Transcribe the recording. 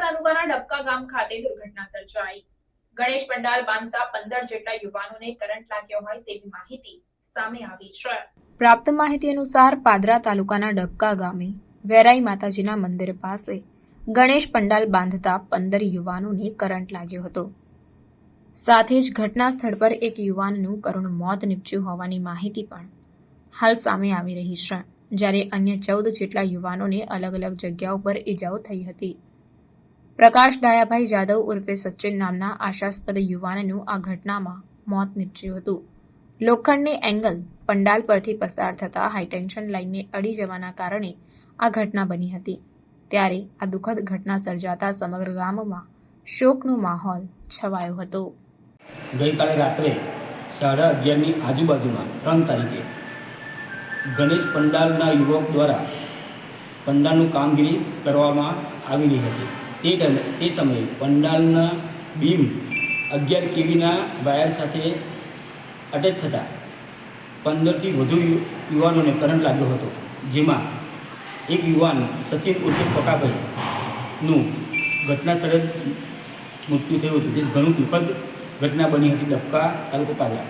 ગામ ખાતે દુર્ઘટના સર્જાઈ ગણેશ પંડાલ બાંધતા પંદર જેટલા યુવાનોને કરંટ લાગ્યો હોય તેવી માહિતી સામે આવી છે. પ્રાપ્ત માહિતી અનુસાર પાદરા તાલુકાના ડબકા ગામે વેરાઈ માતાજીના મંદિર પાસે ગણેશ પંડાલ બાંધતા પંદર યુવાનોને કરંટ લાગ્યો હતો. સાથે જ ઘટના સ્થળ પર એક યુવાનનું કરુણ મોત નીપજ્યું હોવાની માહિતી પણ હાલ સામે આવી રહી છે, જ્યારે અન્ય ચૌદ જેટલા યુવાનોને અલગ અલગ જગ્યાઓ પર ઈજાઓ થઈ હતી. પ્રકાશ ડાયાભાઈ જાદવ ઉર્ફે સચિન નામના આશાસ્પદ યુવાનનું આ ઘટનામાં મોત નીપજ્યું હતું. લોખંડની એંગલ પંડાલ પરથી પસાર થતા હાઈટેન્શન લાઇનને અડી જવાના કારણે આ ઘટના બની હતી. ત્યારે આ દુઃખદ ઘટના સર્જાતા સમગ્ર ગામમાં શોકનો માહોલ છવાયો હતો. ગઈકાલે રાત્રે સાડા અગિયારની આજુબાજુમાં ત્રણ તારીખે ગણેશ પંડાલના યુવક દ્વારા પંડાલનું કામગીરી કરવામાં આવી રહી હતી. તે તે સમયે પંડાલના બીમ અગિયાર કેવીના વાયર સાથે અટેચ થતાં પંદરથી વધુ યુવાનોને કરંટ લાગ્યો હતો, જેમાં એક યુવાન સચિન ઉર્ફે પકાભાઈનું ઘટના સ્થળે મૃત્યુ થયું હતું. જે ઘણું દુઃખદ ઘટના બની હતી ડબકા તાલુકો પાદરા.